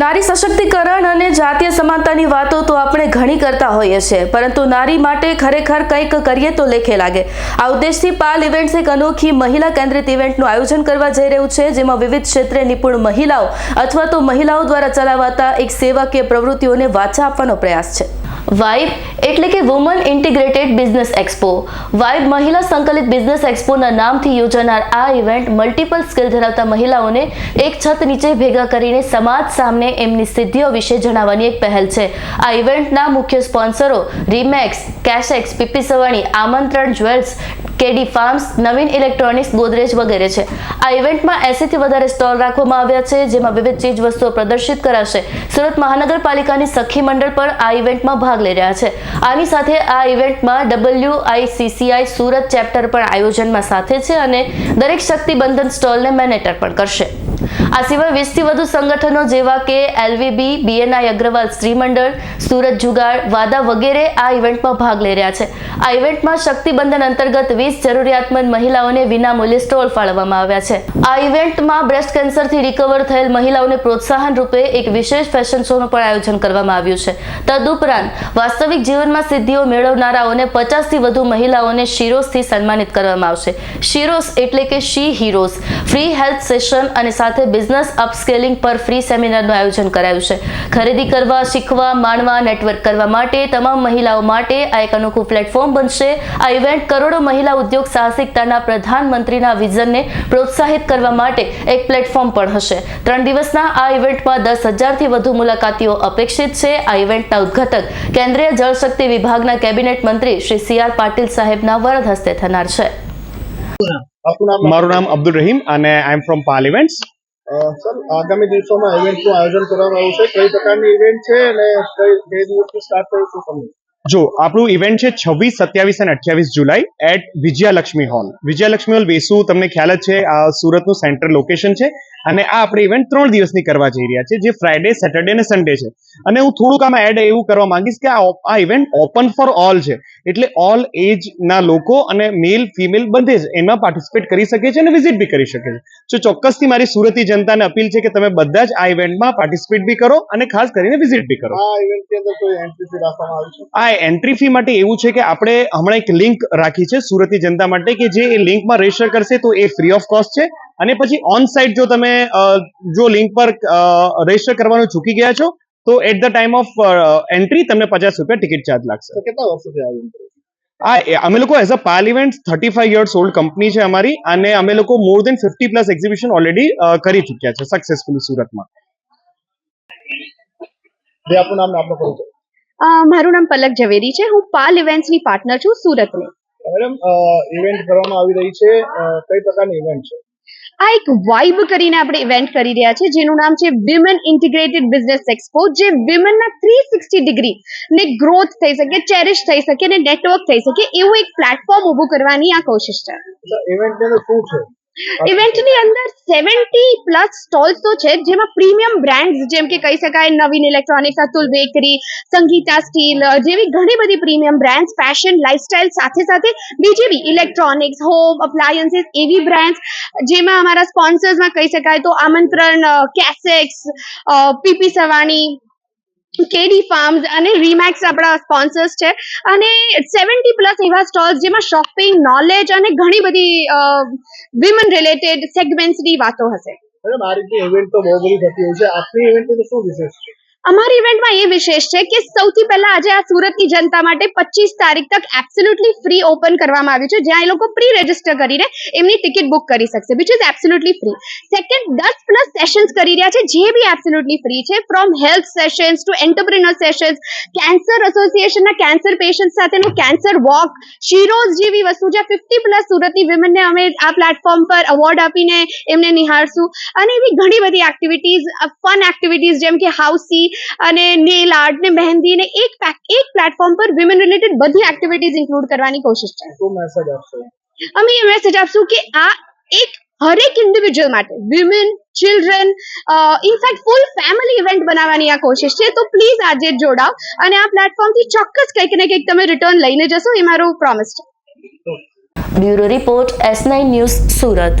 નારી સશક્તિકરણ અને જાતીય સમાનતાની વાતો તો આપણે ઘણી કરતા હોઈએ છીએ, પરંતુ નારી માટે ખરેખર કંઈક કરીએ તો લેખે લાગે. આ ઉદ્દેશથી પાલ ઇવેન્ટ્સ એક અનોખી મહિલા કેન્દ્રિત ઇવેન્ટનું આયોજન કરવા જઈ રહ્યું છે, જેમાં વિવિધ ક્ષેત્રે નિપુણ મહિલાઓ અથવા તો મહિલાઓ દ્વારા ચલાવાતા એક સેવાકીય પ્રવૃત્તિઓને વાચા આપવાનો પ્રયાસ છે. વાઇબ એટલે કે woman integrated business expo vibe મહિલા સંકલિત બિઝનેસ એક્સપોના નામથી યોજાનાર આ ઇવેન્ટ મલ્ટિપલ સ્કિલ ધરાવતા મહિલાઓને એક છત નીચે ભેગા કરીને સમાજ સામે એમની સિદ્ધિઓ વિશે જણાવવાની એક પહેલ છે. આ ઇવેન્ટના મુખ્ય સ્પોન્સરો રીમેક્સ કેશેક્સ PP Savani Aamantran jewels KD farms, Navin electronics, Godrej વગેરે છે. આ ઇવેન્ટમાં એસીથી વધારે સ્ટોલ રાખવામાં આવ્યા છે, જેમાં વિવિધ ચીજ વસ્તુઓ પ્રદર્શિત કરાશે. સુરત મહાનગરપાલિકાની સખી મંડળ પણ આ ઇવેન્ટમાં ભાગ લઈ રહ્યા છે. આની સાથે આ ઇવેન્ટમાં ડબલ્યુઆઈસીસીઆઈ સુરત ચેપ્ટર પણ આયોજનમાં સાથે છે અને દરેક શક્તિબંધન સ્ટોલને મેનેટર પણ કરશે. આ સિવાય વીસથી વધુ સંગઠનો જેવા કે એલવીબી, બીએનઆઈ, અગ્રવાલ સ્ત્રી મંડળ સુરત જુગાડ, વાદા વગેરે આ ઇવેન્ટમાં ભાગ લઈ રહ્યા છે. આ ઇવેન્ટમાં શક્તિબંધન અંતર્ગત વીસ જરૂરિયાતમંદ મહિલાઓને વિનામૂલ્યે સ્ટોલ ફાળવવામાં આવ્યા છે. આ ઇવેન્ટમાં બ્રેસ્ટ કેન્સરથી રિકવર થયેલ મહિલાઓને પ્રોત્સાહન રૂપે એક વિશેષ ફેશન શોનું પણ આયોજન કરવામાં આવ્યું છે. તદુપરાંત, વાસ્તવિક જીવનમાં સિદ્ધિઓ મેળવનારાઓને પચાસથી વધુ મહિલાઓને શિરોસથી સન્માનિત કરવામાં આવશે. શિરોસ એટલે કે she heroes. Free health session અને સાથે બિઝનેસ અપસ્કેલિંગ પર ફ્રી સેમિનારનું આયોજન કરાયું છે. ખરીદી કરવા, શીખવા, માણવા, નેટવર્ક કરવા માટે તમામ મહિલાઓ માટે આ એક અનોખું પ્લેટફોર્મ બનશે. આ ઇવેન્ટ કરોડો મહિલા ઉદ્યોગ સાહસિકતાના પ્રધાનમંત્રીના વિઝનને પ્રોત્સાહિત કરવા માટે એક પ્લેટફોર્મ પણ હશે. ત્રણ દિવસના આ ઇવેન્ટમાં દસ હજારથી વધુ મુલાકાતીઓ અપેક્ષિત છે. આ ઇવેન્ટના ઉદ્ઘાટક કેન્દ્રીય જળશક્તિ વિભાગના કેબિનેટ મંત્રી શ્રી સી આર પાટીલ સાહેબના વરદ હસ્તે થનાર છે. મારું નામ અબ્દુલ રહીમ અને આઈ એમ ફ્રોમ પાલ સર, આગામી દિવસોમાં ઇવેન્ટનું આયોજન કરવામાં આવ્યું છે. કઈ પ્રકારની ઇવેન્ટ છે અને કઈ બે દિવસથી સ્ટાર્ટ થયું છે જો, આપણું ઇવેન્ટ છે છવ્વીસ, સત્યાવીસ અને અઠ્યાવીસ જુલાઈ at Vijayalakshmi hall Vijayalakshmi hall Vesu, તમને ખ્યાલ જ છે, આ સુરતનું સેન્ટ્રલ લોકેશન છે. અને આ આપણે ઇવેન્ટ ત્રણ દિવસની કરવા જઈ રહ્યા છે જે ફ્રાઇડે સેટરડે અને સન્ડે છે. અને હું થોડુંક આમાં એડ એવું કરવા માંગીશ કે આ આ ઇવેન્ટ ઓપન ફોર ઓલ છે. એટલે ઓલ એજ ના લોકો અને મેલ ફિમેલ બધે જ એમાં પાર્ટિસિપેટ કરી શકે છે અને વિઝિટ બી કરી શકે છે. તો ચોક્કસથી મારી સુરતી જનતાને અપીલ છે કે તમે બધા જ આ ઇવેન્ટમાં પાર્ટિસિપેટ બી કરો અને ખાસ કરીને વિઝિટ બી કરો. આ ઇવેન્ટની અંદર કોઈ એન્ટ્રી ફી રાખવામાં આવી છે? આ એન્ટ્રી ફી માટે એવું છે કે આપણે હમણાં એક લિંક રાખી છે સુરતી જનતા માટે કે જે એ લિંકમાં રજિસ્ટર કરશે તો એ ફ્રી ઓફ કોસ્ટ છે. અને પછી ઓન સાઇટ જો તમે જો લિંક પર રજિસ્ટર કરવાનું ચૂકી ગયા છો તો at the time of entry તમને પચાસ રૂપિયા ટિકિટ ચાર્જ લાગશે. કેટલા વર્ષોથી આ? આ એ- અમે લોકો as a pal event thirty five years old company છે અમારી અને અમે લોકો more than fifty plus exhibition already કરી ચૂક્યા છે સક્સેસફુલી સુરતમાં. જે આપનું નામ ને આપનો પરિચય અ, મારું નામ પલક ઝવેરી છે. હું પાલ ઇવેન્ટ્સની પાર્ટનર છું સુરતની. મેડમ ઇવેન્ટ કરવામાં આવી રહી છે. કઈ પ્રકારની ઇવેન્ટ છે? આ એક વાઇબ કરીને આપણે ઇવેન્ટ કરી રહ્યા છે, જેનું નામ છે વિમેન ઇન્ટિગ્રેટેડ બિઝનેસ એક્સપો જે વિમેનના થ્રી સિક્સટી ડિગ્રી ને ગ્રોથ થઈ શકે ચેરિશ થઈ શકે ને નેટવર્ક થઈ શકે, એવું એક પ્લેટફોર્મ ઊભું કરવાની આ કોશિશ છે. ઇવેન્ટ શું છે? ઇવેન્ટની અંદર સેવન્ટી પ્લસ સ્ટોલ્સ તો છે જેમાં પ્રીમિયમ બ્રાન્ડ્સ જેમ કે કહી શકાય, Navin electronics Atul bakery, Sangeeta steel જેવી ઘણી બધી પ્રીમિયમ બ્રાન્ડ્સ ફેશન લાઇફસ્ટાઇલ સાથે સાથે બીજી બી ઇલેક્ટ્રોનિક્સ હોમ અપ્લાયન્સીસ એવી બ્રાન્ડ્સ જેમાં અમારા સ્પોન્સર્સમાં કહી શકાય તો આમંત્રણ કેસેક્સ પીપી સવાણી કેડી ફાર્મ્સ અને રીમેક્સ આપણા સ્પોન્સર્સ છે. અને સેવન્ટી પ્લસ એવા સ્ટોલ્સ જેમાં શોપિંગ નોલેજ અને ઘણી બધી વિમન રિલેટેડ સેગમેન્ટ્સની વાતો હશે. મેડમ ઇવેન્ટ તો બહુ બધી થતી હોય છે. આપની ઇવેન્ટની શું વિશેષ છે? અમારી ઇવેન્ટમાં એ વિશેષ છે કે સૌથી પહેલા આજે આ સુરતની જનતા માટે પચીસ તારીખ તક એબ્સોલ્યુટલી ફ્રી ઓપન કરવામાં આવ્યું છે. જ્યાં એ લોકો પ્રી રજિસ્ટર કરીને એમની ટિકિટ બુક કરી શકશે which is absolutely free second દસ પ્લસ સેશન્સ કરી રહ્યા છે, જે બી એબ્સોલ્યુટલી ફ્રી છે from health sessions to entrepreneur sessions cancer એસોસિએશનના કેન્સર પેશન્ટ સાથેનું કેન્સર વોક શીરોઝ જેવી વસ્તુ જ્યાં ફિફ્ટી પ્લસ સુરતની વિમેનને અમે આ પ્લેટફોર્મ પર અવોર્ડ આપીને એમને નિહાળશું. અને એવી ઘણી બધી એક્ટિવિટીઝ ફન એક્ટિવિટીઝ જેમ કે હાઉસી અને નેલ આર્ટ ને મહેંદી ને એક પેક એક પ્લેટફોર્મ પર વિમેન રિલેટેડ બધી એક્ટિવિટીઝ ઇન્ક્લુડ કરવાની કોશિશ છે. અમે એ મેસેજ આપશું કે આ એક હરેક ઇન્ડિવિજ્યુઅલ માટે women children in fact full family event બનાવવાની આ કોશિશ છે. તો પ્લીઝ આજે જ જોડાઓ અને આ પ્લેટફોર્મથી ચોક્કસ કંઈક ને કંઈક તમે રિટર્ન લઈને જશો એ મારું પ્રોમિસ છે. Bureau report S nine news Surat.